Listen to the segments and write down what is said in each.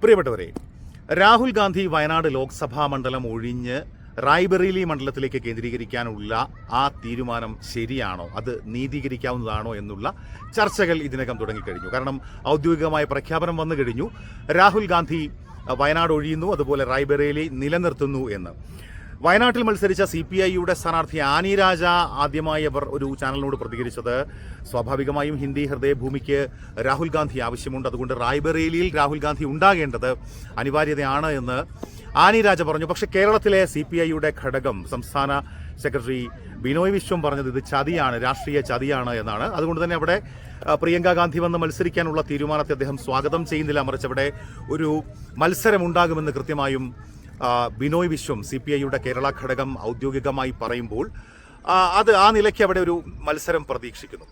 പ്രിയപ്പെട്ടവരെ രാഹുൽ ഗാന്ധി വയനാട് ലോക്സഭാ മണ്ഡലം ഒഴിഞ്ഞ് റായ്ബറേലി മണ്ഡലത്തിലേക്ക് കേന്ദ്രീകരിക്കാനുള്ള ആ തീരുമാനം ശരിയാണോ? അത് നീതീകരിക്കാവുന്നതാണോ എന്നുള്ള ചർച്ചകൾ ഇതിനകം തുടങ്ങിക്കഴിഞ്ഞു. കാരണം ഔദ്യോഗികമായ പ്രഖ്യാപനം വന്നു കഴിഞ്ഞു. രാഹുൽ ഗാന്ധി വയനാട് ഒഴിയുന്നു അതുപോലെ റായ്ബറേലി നിലനിർത്തുന്നു എന്ന്. വയനാട്ടിൽ മത്സരിച്ച സി പി ഐയുടെ സ്ഥാനാർത്ഥി ആനി രാജ ആദ്യമായി അവർ ഒരു ചാനലിനോട് പ്രതികരിച്ചത്. സ്വാഭാവികമായും ഹിന്ദി ഹൃദയഭൂമിക്ക് രാഹുൽ ഗാന്ധി ആവശ്യമുണ്ട്. അതുകൊണ്ട് റായ്ബറേലിയിൽ രാഹുൽ ഗാന്ധി ഉണ്ടാകേണ്ടത് അനിവാര്യതയാണ് എന്ന് ആനി രാജ പറഞ്ഞു. പക്ഷേ കേരളത്തിലെ സി പി ഐയുടെ ഘടകം സംസ്ഥാന സെക്രട്ടറി ബിനോയ് വിശ്വം പറഞ്ഞത് ഇത് ചതിയാണ് രാഷ്ട്രീയ ചതിയാണ് എന്നാണ്. അതുകൊണ്ട് തന്നെ അവിടെ പ്രിയങ്ക ഗാന്ധി വന്ന് മത്സരിക്കാനുള്ള തീരുമാനത്തെ അദ്ദേഹം സ്വാഗതം ചെയ്യുന്നില്ല. മറിച്ച് അവിടെ ഒരു മത്സരം ഉണ്ടാകുമെന്ന് കൃത്യമായും ബിനോയ് വിശ്വം സി പി ഐയുടെ കേരള ഘടകം ഔദ്യോഗികമായി പറയുമ്പോൾ അത് ആ നിലയ്ക്ക് അവിടെ ഒരു മത്സരം പ്രതീക്ഷിക്കുന്നു.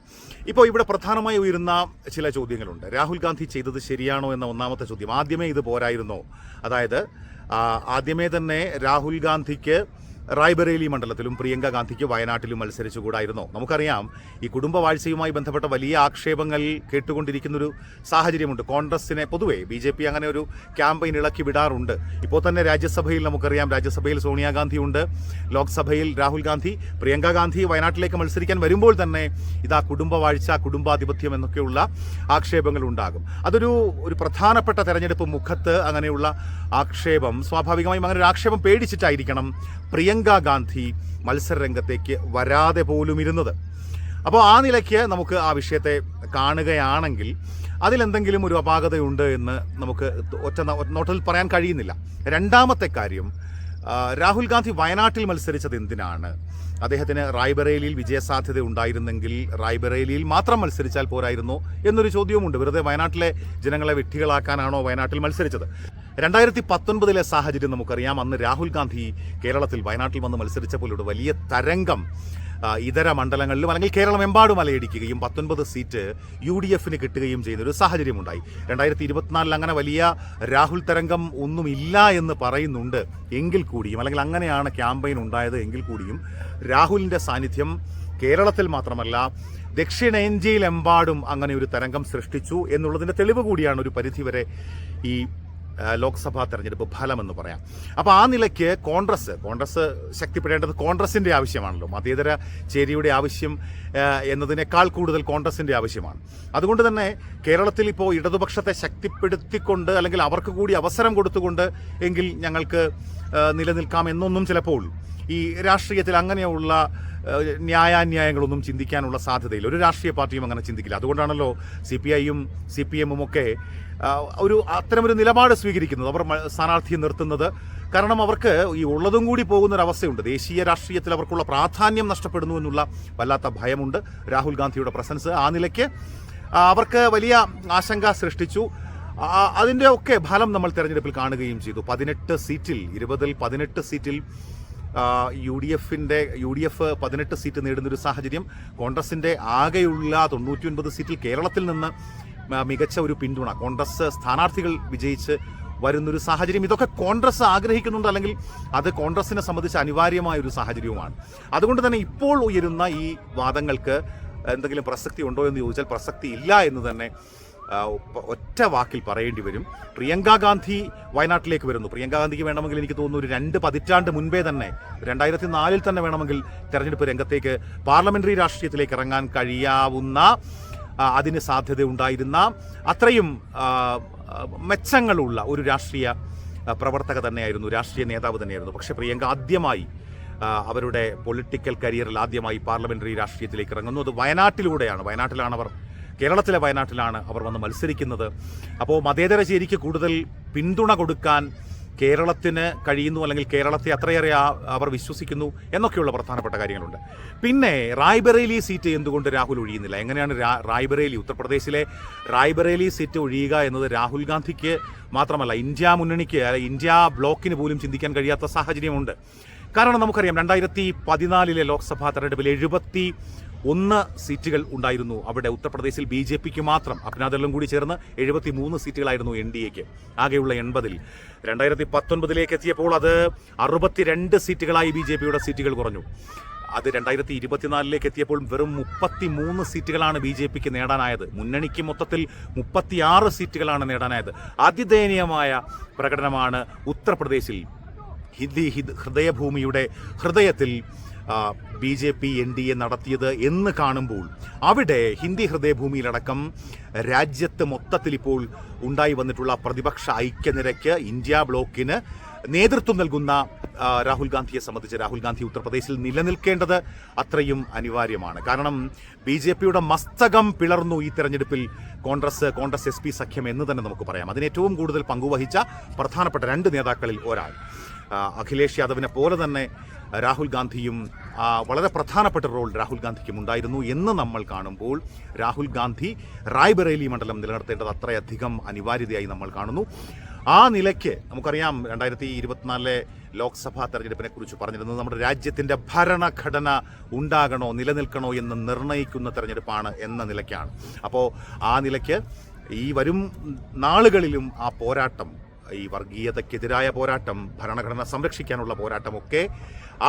ഇപ്പോൾ ഇവിടെ പ്രധാനമായി ഉയരുന്ന ചില ചോദ്യങ്ങളുണ്ട്. രാഹുൽ ഗാന്ധി ചെയ്തത് ശരിയാണോ എന്ന ഒന്നാമത്തെ ചോദ്യം. ആദ്യമേ ഇത് പോരായിരുന്നോ? അതായത് ആദ്യമേ തന്നെ രാഹുൽ ഗാന്ധിക്ക് റായ്ബറേലി മണ്ഡലത്തിലും പ്രിയങ്ക ഗാന്ധിക്ക് വയനാട്ടിലും മത്സരിച്ചുകൂടായിരുന്നോ. നമുക്കറിയാം ഈ കുടുംബവാഴ്ചയുമായി ബന്ധപ്പെട്ട വലിയ ആക്ഷേപങ്ങൾ കേട്ടുകൊണ്ടിരിക്കുന്നൊരു സാഹചര്യമുണ്ട്. കോൺഗ്രസിനെ പൊതുവേ ബി ജെ പി അങ്ങനെ ഒരു ക്യാമ്പയിൻ ഇളക്കി വിടാറുണ്ട്. ഇപ്പോൾ തന്നെ രാജ്യസഭയിൽ നമുക്കറിയാം രാജ്യസഭയിൽ സോണിയാഗാന്ധി ഉണ്ട് ലോക്സഭയിൽ രാഹുൽ ഗാന്ധി പ്രിയങ്ക ഗാന്ധി വയനാട്ടിലേക്ക് മത്സരിക്കാൻ വരുമ്പോൾ തന്നെ ഇതാ കുടുംബവാഴ്ച കുടുംബാധിപത്യം എന്നൊക്കെയുള്ള ആക്ഷേപങ്ങൾ ഉണ്ടാകും. അതൊരു ഒരു പ്രധാനപ്പെട്ട തെരഞ്ഞെടുപ്പ് മുഖത്ത് അങ്ങനെയുള്ള ആക്ഷേപം സ്വാഭാവികമായും അങ്ങനെ ഒരു ആക്ഷേപം പേടിച്ചിട്ടായിരിക്കണം പ്രിയങ്ക ഗാന്ധി മത്സരരംഗത്തേക്ക് വരാതെ പോലും ഇരുന്നത്. അപ്പോൾ ആ നിലയ്ക്ക് നമുക്ക് ആ വിഷയത്തെ കാണുകയാണെങ്കിൽ അതിലെന്തെങ്കിലും ഒരു അപാകതയുണ്ട് എന്ന് നമുക്ക് ഒറ്റ നോട്ടത്തിൽ പറയാൻ കഴിയുന്നില്ല. രണ്ടാമത്തെ കാര്യം രാഹുൽ ഗാന്ധി വയനാട്ടിൽ മത്സരിച്ചത് എന്തിനാണ്? അദ്ദേഹത്തിന് റായ്ബറേലിയിൽ വിജയസാധ്യത ഉണ്ടായിരുന്നെങ്കിൽ റായ്ബറേലിയിൽ മാത്രം മത്സരിച്ചാൽ പോരായിരുന്നോ എന്നൊരു ചോദ്യവുമുണ്ട്. വെറുതെ വയനാട്ടിലെ ജനങ്ങളെ വിഡ്ഢികളാക്കാനാണോ വയനാട്ടിൽ മത്സരിച്ചത്? രണ്ടായിരത്തി പത്തൊൻപതിലെ സാഹചര്യം നമുക്കറിയാം. അന്ന് രാഹുൽ ഗാന്ധി കേരളത്തിൽ വയനാട്ടിൽ വന്ന് മത്സരിച്ചപ്പോൾ ഒരു വലിയ തരംഗം ഇതര മണ്ഡലങ്ങളിലും അല്ലെങ്കിൽ കേരളമെമ്പാടും അലയടിക്കുകയും പത്തൊൻപത് സീറ്റ് യു ഡി എഫിന് കിട്ടുകയും ചെയ്യുന്ന ഒരു സാഹചര്യമുണ്ടായി. രണ്ടായിരത്തി ഇരുപത്തിനാലിൽ അങ്ങനെ വലിയ രാഹുൽ തരംഗം ഒന്നുമില്ല എന്ന് പറയുന്നുണ്ട് എങ്കിൽ കൂടിയും അല്ലെങ്കിൽ അങ്ങനെയാണ് ക്യാമ്പയിൻ ഉണ്ടായത് എങ്കിൽ കൂടിയും രാഹുലിന്റെ സാന്നിധ്യം കേരളത്തിൽ മാത്രമല്ല ദക്ഷിണേന്ത്യയിലെമ്പാടും അങ്ങനെ ഒരു തരംഗം സൃഷ്ടിച്ചു എന്നുള്ളതിന്റെ തെളിവ് കൂടിയാണ് ഒരു പരിധിവരെ ഈ ലോക്സഭാ തെരഞ്ഞെടുപ്പ് ഫലമെന്ന് പറയാം. അപ്പോൾ ആ നിലയ്ക്ക് കോൺഗ്രസ് കോൺഗ്രസ് ശക്തിപ്പെടേണ്ടത് കോൺഗ്രസിന്റെ ആവശ്യമാണല്ലോ. മതേതര ചേരിയുടെ ആവശ്യം എന്നതിനേക്കാൾ കൂടുതൽ കോൺഗ്രസിന്റെ ആവശ്യമാണ്. അതുകൊണ്ട് തന്നെ കേരളത്തിൽ ഇപ്പോൾ ഇടതുപക്ഷത്തെ ശക്തിപ്പെടുത്തിക്കൊണ്ട് അല്ലെങ്കിൽ അവർക്ക് കൂടി അവസരം കൊടുത്തുകൊണ്ട് എങ്കിൽ ഞങ്ങൾക്ക് നിലനിൽക്കാം എന്നൊന്നും ചിലപ്പോൾ ഈ രാഷ്ട്രീയത്തിൽ അങ്ങനെയുള്ള ന്യായാന്യായങ്ങളൊന്നും ചിന്തിക്കാനുള്ള സാധ്യതയില്ല. ഒരു രാഷ്ട്രീയ പാർട്ടിയും അങ്ങനെ ചിന്തിക്കില്ല. അതുകൊണ്ടാണല്ലോ സി പി ഐയും സി പി എമ്മും ഒക്കെ ഒരു അത്തരമൊരു നിലപാട് സ്വീകരിക്കുന്നത്. അവർ സ്ഥാനാർത്ഥിയെ നിർത്തുന്നത്. കാരണം അവർക്ക് ഈ ഉള്ളതും കൂടി പോകുന്നൊരവസ്ഥയുണ്ട്. ദേശീയ രാഷ്ട്രീയത്തിൽ അവർക്കുള്ള പ്രാധാന്യം നഷ്ടപ്പെടുന്നു എന്നുള്ള വല്ലാത്ത ഭയമുണ്ട് രാഹുൽ ഗാന്ധിയുടെ പ്രസൻസ്. ആ നിലയ്ക്ക് അവർക്ക് വലിയ ആശങ്ക സൃഷ്ടിച്ചു. അതിന്റെ ഒക്കെ ഫലം നമ്മൾ തിരഞ്ഞെടുപ്പിൽ കാണുകയും ചെയ്തു. പതിനെട്ട് സീറ്റിൽ ഇരുപതിൽ പതിനെട്ട് സീറ്റിൽ യു ഡി എഫിന്റെ യു ഡി എഫ് പതിനെട്ട് സീറ്റ് നേടുന്നൊരു സാഹചര്യം കോൺഗ്രസിന്റെ ആകെയുള്ള തൊണ്ണൂറ്റി ഒൻപത് സീറ്റിൽ കേരളത്തിൽ നിന്ന് മികച്ച ഒരു പിന്തുണ കോൺഗ്രസ് സ്ഥാനാർത്ഥികൾ വിജയിച്ച് വരുന്നൊരു സാഹചര്യം. ഇതൊക്കെ കോൺഗ്രസ് ആഗ്രഹിക്കുന്നുണ്ട് അല്ലെങ്കിൽ അത് കോൺഗ്രസിനെ സംബന്ധിച്ച് അനിവാര്യമായ ഒരു സാഹചര്യവുമാണ്. അതുകൊണ്ട് തന്നെ ഇപ്പോൾ ഉയരുന്ന ഈ വാദങ്ങൾക്ക് എന്തെങ്കിലും പ്രസക്തി ഉണ്ടോ എന്ന് ചോദിച്ചാൽ പ്രസക്തി ഇല്ല എന്ന് തന്നെ ഒറ്റ വാക്കിൽ പറയേണ്ടി വരും. പ്രിയങ്ക ഗാന്ധി വയനാട്ടിലേക്ക് വരുന്നു. പ്രിയങ്ക ഗാന്ധിക്ക് വേണമെങ്കിൽ എനിക്ക് തോന്നുന്നു ഒരു രണ്ട് പതിറ്റാണ്ട് മുൻപേ തന്നെ രണ്ടായിരത്തി നാലിൽ തന്നെ വേണമെങ്കിൽ തെരഞ്ഞെടുപ്പ് രംഗത്തേക്ക് പാർലമെന്ററി രാഷ്ട്രീയത്തിലേക്ക് ഇറങ്ങാൻ കഴിയാവുന്ന അതിന് സാധ്യത ഉണ്ടായിരുന്ന അത്രയും മെച്ചങ്ങളുള്ള ഒരു രാഷ്ട്രീയ പ്രവർത്തക തന്നെയായിരുന്നു രാഷ്ട്രീയ നേതാവ് തന്നെയായിരുന്നു. പക്ഷേ പ്രിയങ്ക ആദ്യമായി അവരുടെ പൊളിറ്റിക്കൽ കരിയറിൽ ആദ്യമായി പാർലമെന്ററി രാഷ്ട്രീയത്തിലേക്ക് ഇറങ്ങുന്നു. അത് വയനാട്ടിലൂടെയാണ്. വയനാട്ടിലാണ് അവർ കേരളത്തിലെ വയനാട്ടിലാണ് അവർ വന്ന് മത്സരിക്കുന്നത്. അപ്പോൾ മതേതര ചേരിക്ക് കൂടുതൽ പിന്തുണ കൊടുക്കാൻ കേരളത്തിന് കഴിയുന്നു അല്ലെങ്കിൽ കേരളത്തെ അത്രയേറെ അവർ വിശ്വസിക്കുന്നു എന്നൊക്കെയുള്ള പ്രധാനപ്പെട്ട കാര്യങ്ങളുണ്ട്. പിന്നെ റായ്ബറേലി സീറ്റ് എന്തുകൊണ്ട് രാഹുൽ ഒഴിയുന്നില്ല? എങ്ങനെയാണ് റായ്ബറേലി ഉത്തർപ്രദേശിലെ റായ്ബറേലി സീറ്റ് ഒഴിയുക എന്നത് രാഹുൽ ഗാന്ധിക്ക് മാത്രമല്ല ഇന്ത്യ മുന്നണിക്ക് ഇന്ത്യ ബ്ലോക്കിന് പോലും ചിന്തിക്കാൻ കഴിയാത്ത സാഹചര്യമുണ്ട്. കാരണം നമുക്കറിയാം രണ്ടായിരത്തി പതിനാലിലെ ലോക്സഭാ തെരഞ്ഞെടുപ്പിൽ എഴുപത്തി ഒന്ന് സീറ്റുകൾ ഉണ്ടായിരുന്നു. അവിടെ ഉത്തർപ്രദേശിൽ ബി ജെ പിക്ക് മാത്രം അഭിനാദെല്ലാം കൂടി ചേർന്ന് എഴുപത്തി മൂന്ന് സീറ്റുകളായിരുന്നു എൻ ഡി എക്ക്. ആകെയുള്ള എൺപതിൽ. രണ്ടായിരത്തി പത്തൊൻപതിലേക്ക് എത്തിയപ്പോൾ അത് അറുപത്തിരണ്ട് സീറ്റുകളായി ബി ജെ പിയുടെ സീറ്റുകൾ കുറഞ്ഞു. അത് രണ്ടായിരത്തി ഇരുപത്തിനാലിലേക്ക് എത്തിയപ്പോൾ വെറും മുപ്പത്തി മൂന്ന് സീറ്റുകളാണ് ബി ജെ പിക്ക് നേടാനായത്. മുന്നണിക്ക് മൊത്തത്തിൽ മുപ്പത്തിയാറ് സീറ്റുകളാണ് നേടാനായത്. അതിദയനീയമായ പ്രകടനമാണ് ഉത്തർപ്രദേശിൽ ഹിന്ദി ഹിദ് ഹൃദയഭൂമിയുടെ ഹൃദയത്തിൽ B J P N D A നടത്തിയത് എന്ന് കാണുമ്പോൾ അവിടെ ഹിന്ദി ഹൃദയഭൂമിയിലടക്കം രാജ്യത്ത് മൊത്തത്തിൽ ഇപ്പോൾ ഉണ്ടായി വന്നിട്ടുള്ള പ്രതിപക്ഷ ഐക്യനിരയ്ക്ക് ഇന്ത്യ ബ്ലോക്കിന് നേതൃത്വം നൽകുന്ന രാഹുൽ ഗാന്ധിയെ സംബന്ധിച്ച് രാഹുൽ ഗാന്ധി ഉത്തർപ്രദേശിൽ നിലനിൽക്കേണ്ടത് അത്രയും അനിവാര്യമാണ്. കാരണം ബി ജെ പിയുടെ മസ്തകം പിളർന്നു ഈ തെരഞ്ഞെടുപ്പിൽ കോൺഗ്രസ് കോൺഗ്രസ് എസ് സഖ്യം എന്ന് തന്നെ നമുക്ക് പറയാം. അതിന് ഏറ്റവും കൂടുതൽ പങ്കുവഹിച്ച പ്രധാനപ്പെട്ട രണ്ട് നേതാക്കളിൽ ഒരാൾ. അഖിലേഷ് യാദവിനെ പോലെ തന്നെ രാഹുൽ ഗാന്ധിയും വളരെ പ്രധാനപ്പെട്ട റോൾ രാഹുൽ ഗാന്ധിക്കും ഉണ്ടായിരുന്നു എന്ന് നമ്മൾ കാണുമ്പോൾ രാഹുൽ ഗാന്ധി റായ്ബറേലി മണ്ഡലം നിലനിർത്തേണ്ടത് അത്രയധികം അനിവാര്യതയായി നമ്മൾ കാണുന്നു. ആ നിലയ്ക്ക് നമുക്കറിയാം രണ്ടായിരത്തി ഇരുപത്തിനാലിലെ ലോക്സഭാ തെരഞ്ഞെടുപ്പിനെ കുറിച്ച് പറഞ്ഞിരുന്നത് നമ്മുടെ രാജ്യത്തിന്റെ ഭരണഘടന ഉണ്ടാകണോ നിലനിൽക്കണോ എന്ന് നിർണയിക്കുന്ന തെരഞ്ഞെടുപ്പാണ് എന്ന നിലയ്ക്കാണ്. അപ്പോൾ ആ നിലയ്ക്ക് ഈ വരും നാളുകളിലും ആ പോരാട്ടം ഈ വർഗീയതയ്ക്കെതിരായ പോരാട്ടം ഭരണഘടന സംരക്ഷിക്കാനുള്ള പോരാട്ടമൊക്കെ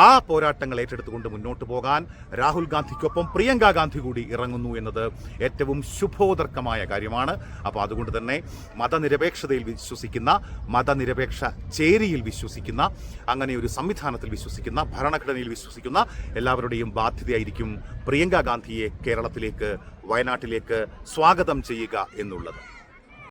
ആ പോരാട്ടങ്ങൾ ഏറ്റെടുത്തുകൊണ്ട് മുന്നോട്ട് പോകാൻ രാഹുൽ ഗാന്ധിക്കൊപ്പം പ്രിയങ്ക ഗാന്ധി കൂടി ഇറങ്ങുന്നു എന്നത് ഏറ്റവും ശുഭോദർക്കമായ കാര്യമാണ്. അപ്പോൾ അതുകൊണ്ട് തന്നെ മതനിരപേക്ഷതയിൽ വിശ്വസിക്കുന്ന മതനിരപേക്ഷ ചേരിയിൽ വിശ്വസിക്കുന്ന അങ്ങനെ ഒരു സംവിധാനത്തിൽ വിശ്വസിക്കുന്ന ഭരണഘടനയിൽ വിശ്വസിക്കുന്ന എല്ലാവരുടെയും ബാധ്യതയായിരിക്കും പ്രിയങ്ക ഗാന്ധിയെ കേരളത്തിലേക്ക് വയനാട്ടിലേക്ക് സ്വാഗതം ചെയ്യുക എന്നുള്ളത്.